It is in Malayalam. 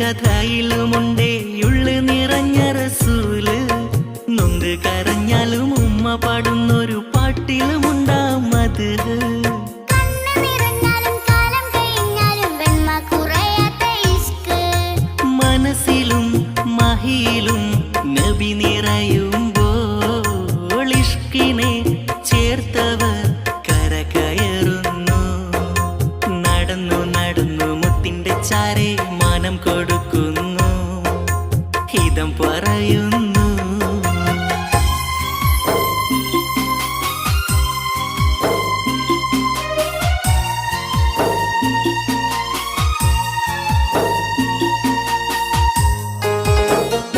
കഥയിലുമുണ്ടേ ഉള്ളു നിറഞ്ഞ റസൂൽ. നൊന്ത് കരഞ്ഞാലും ഉമ്മ പാടുന്നൊരു പാട്ടിലുമുണ്ടാം അത് മനസ്സിലും മഹിയിലും നബി നിറയുമ്പോൾ ഇഷ്കിനെ ചേർത്തവർ മാനം കൊടുക്കുന്നു. ഹിതം പറയുന്നു.